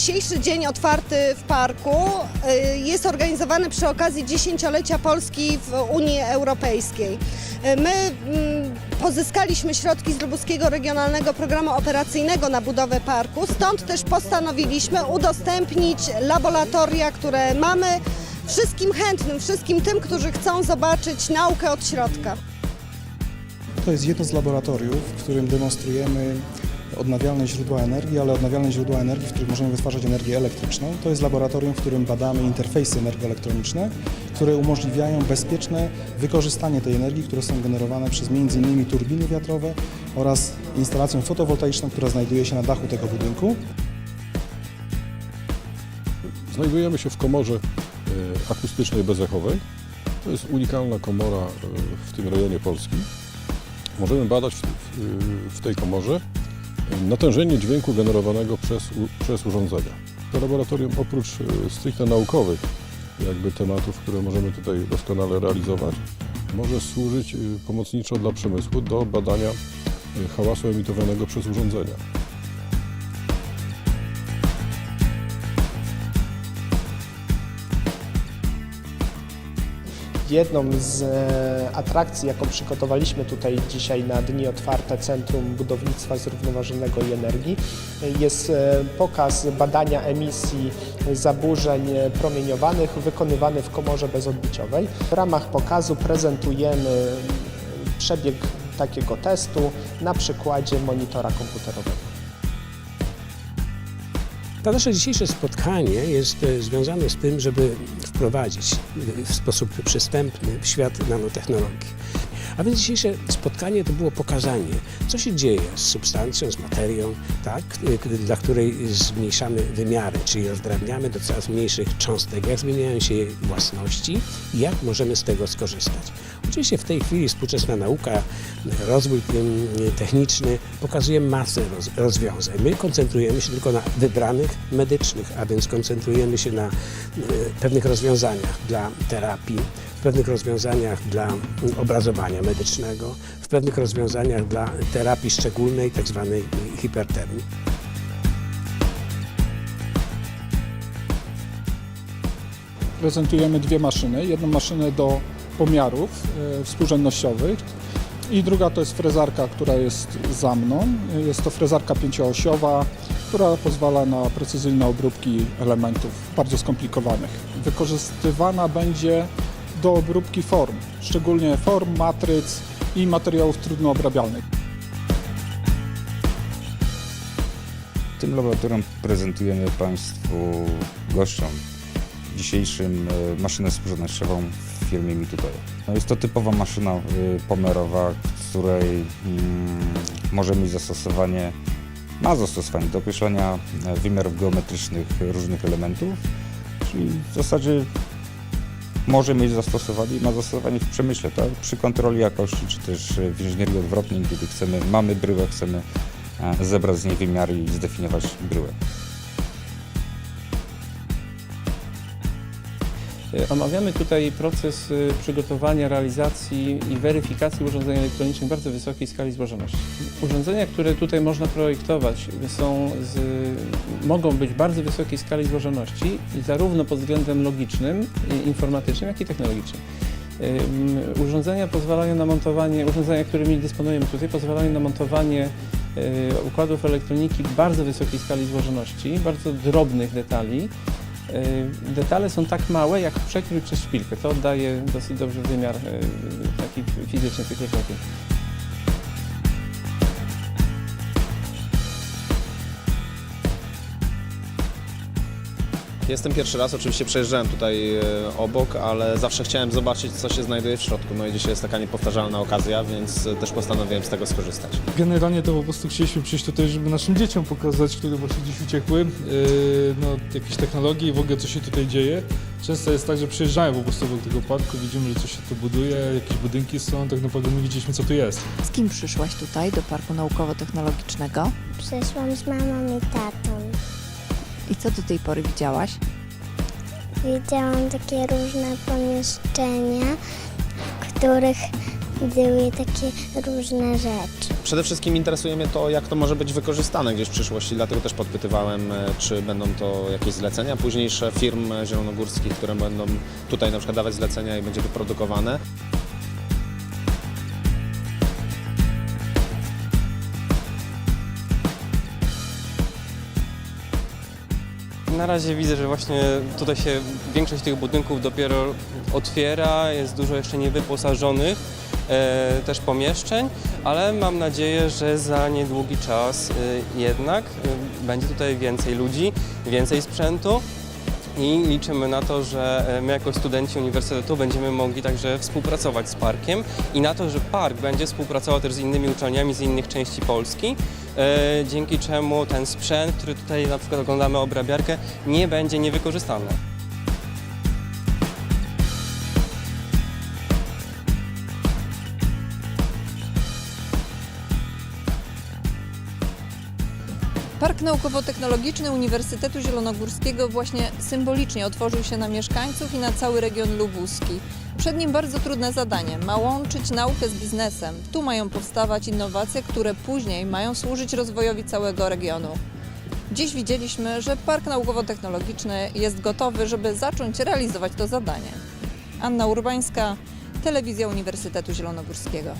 Dzisiejszy dzień otwarty w parku y, jest organizowany przy okazji dziesięciolecia Polski w Unii Europejskiej. Y, My mm, pozyskaliśmy środki z Lubuskiego Regionalnego Programu Operacyjnego na budowę parku, stąd też postanowiliśmy udostępnić laboratoria, które mamy wszystkim chętnym, wszystkim tym, którzy chcą zobaczyć naukę od środka. To jest jedno z laboratoriów, w którym demonstrujemy odnawialne źródła energii, ale odnawialne źródła energii, w których możemy wytwarzać energię elektryczną. To jest laboratorium, w którym badamy interfejsy energoelektroniczne, które umożliwiają bezpieczne wykorzystanie tej energii, które są generowane przez m.in. turbiny wiatrowe oraz instalację fotowoltaiczną, która znajduje się na dachu tego budynku. Znajdujemy się w komorze e, akustycznej bezechowej. To jest unikalna komora e, w tym rejonie Polski. Możemy badać w, tej komorze natężenie dźwięku generowanego przez, przez urządzenia. To laboratorium oprócz e, stricte naukowych jakby tematów, które możemy tutaj doskonale realizować, może służyć e, pomocniczo dla przemysłu do badania e, hałasu emitowanego przez urządzenia. Jedną z e, atrakcji, jaką przygotowaliśmy tutaj dzisiaj na Dni Otwarte Centrum Budownictwa Zrównoważonego i Energii, jest e, pokaz badania emisji zaburzeń promieniowanych wykonywany w komorze bezodbiciowej. W ramach pokazu prezentujemy przebieg takiego testu na przykładzie monitora komputerowego. To nasze dzisiejsze spotkanie jest e, związane z tym, żeby wprowadzić e, w sposób przystępny w świat nanotechnologii. A więc dzisiejsze spotkanie to było pokazanie, co się dzieje z substancją, z materią, tak, e, dla której zmniejszamy wymiary, czyli rozdrabniamy do coraz mniejszych cząstek, jak zmieniają się jej własności i jak możemy z tego skorzystać. Oczywiście w tej chwili współczesna nauka, rozwój em, techniczny pokazuje masę roz, rozwiązań. My koncentrujemy się tylko na wybranych medycznych, a więc koncentrujemy się na e, pewnych rozwiązaniach dla terapii, w pewnych rozwiązaniach dla obrazowania medycznego, w pewnych rozwiązaniach dla terapii szczególnej, tak zwanej hipertermii. prezentujemy dwie maszyny. Jedną maszynę do pomiarów e, współrzędnościowych i druga to jest frezarka, która jest za mną. Jest to frezarka pięcioosiowa, która pozwala na precyzyjne obróbki elementów bardzo skomplikowanych. Wykorzystywana będzie do obróbki form, szczególnie form, matryc i materiałów trudno obrabialnych. Tym laboratorium prezentujemy Państwu gościom dzisiejszym e, maszynę współrzędnościową w firmie Mitutoyo. No jest to typowa maszyna e, pomiarowa, której mm, może mieć zastosowanie, ma zastosowanie do określania e, wymiarów geometrycznych różnych elementów, czyli w zasadzie może mieć zastosowanie i ma zastosowanie w przemyśle, tak? przy kontroli jakości, czy też e, w inżynierii odwrotnej, kiedy chcemy, mamy bryłę, chcemy e, zebrać z niej wymiary i zdefiniować bryłę. Omawiamy tutaj proces y, przygotowania, realizacji i weryfikacji urządzeń elektronicznych bardzo wysokiej skali złożoności. Urządzenia, które tutaj można projektować są z, mogą być bardzo wysokiej skali złożoności zarówno pod względem logicznym, informatycznym, jak i technologicznym. Ym, Urządzenia pozwalają na montowanie, urządzenia, którymi dysponujemy tutaj, pozwalają na montowanie y, układów elektroniki bardzo wysokiej skali złożoności, bardzo drobnych detali. Y, Detale są tak małe, jak przekrój przez szpilkę. To oddaje dosyć dobrze wymiar y, taki fizyczny tych urządzeń. Jestem pierwszy raz, oczywiście przejeżdżałem tutaj e, obok, ale zawsze chciałem zobaczyć, co się znajduje w środku. No i dzisiaj jest taka niepowtarzalna okazja, więc e, też postanowiłem z tego skorzystać. Generalnie to po prostu chcieliśmy przyjść tutaj, żeby naszym dzieciom pokazać, które właśnie dziś uciekły, yy, no, jakieś technologie i w ogóle co się tutaj dzieje. Często jest tak, że przyjeżdżają po prostu do tego parku, widzimy, że coś się tu buduje, jakieś budynki są, tak naprawdę my widzieliśmy co tu jest. Z kim przyszłaś tutaj do Parku Naukowo-Technologicznego Przyszłam z mamą i tatą. I co do tej pory widziałaś? Widziałam takie różne pomieszczenia, w których były takie różne rzeczy. Przede wszystkim interesuje mnie to, jak to może być wykorzystane gdzieś w przyszłości, dlatego też podpytywałem, e, czy będą to jakieś zlecenia późniejsze firm zielonogórskich, które będą tutaj na przykład dawać zlecenia i będzie to Na razie widzę, że właśnie tutaj się większość tych budynków dopiero otwiera, jest dużo jeszcze niewyposażonych e, też pomieszczeń, ale mam nadzieję, że za niedługi czas e, jednak e, będzie tutaj więcej ludzi, więcej sprzętu i liczymy na to, że e, my jako studenci uniwersytetu będziemy mogli także współpracować z parkiem i na to, że park będzie współpracował też z innymi uczelniami z innych części Polski, e, dzięki czemu ten sprzęt, który tutaj na przykład oglądamy obrabiarkę, nie będzie niewykorzystany. Park Naukowo-Technologiczny Uniwersytetu Zielonogórskiego właśnie symbolicznie otworzył się na mieszkańców i na cały region lubuski. Przed nim bardzo trudne zadanie. Ma łączyć naukę z biznesem. Tu mają powstawać innowacje, które później mają służyć rozwojowi całego regionu. Dziś widzieliśmy, że Park Naukowo-Technologiczny jest gotowy, żeby zacząć realizować to zadanie. Anna Urbańska, Telewizja Uniwersytetu Zielonogórskiego.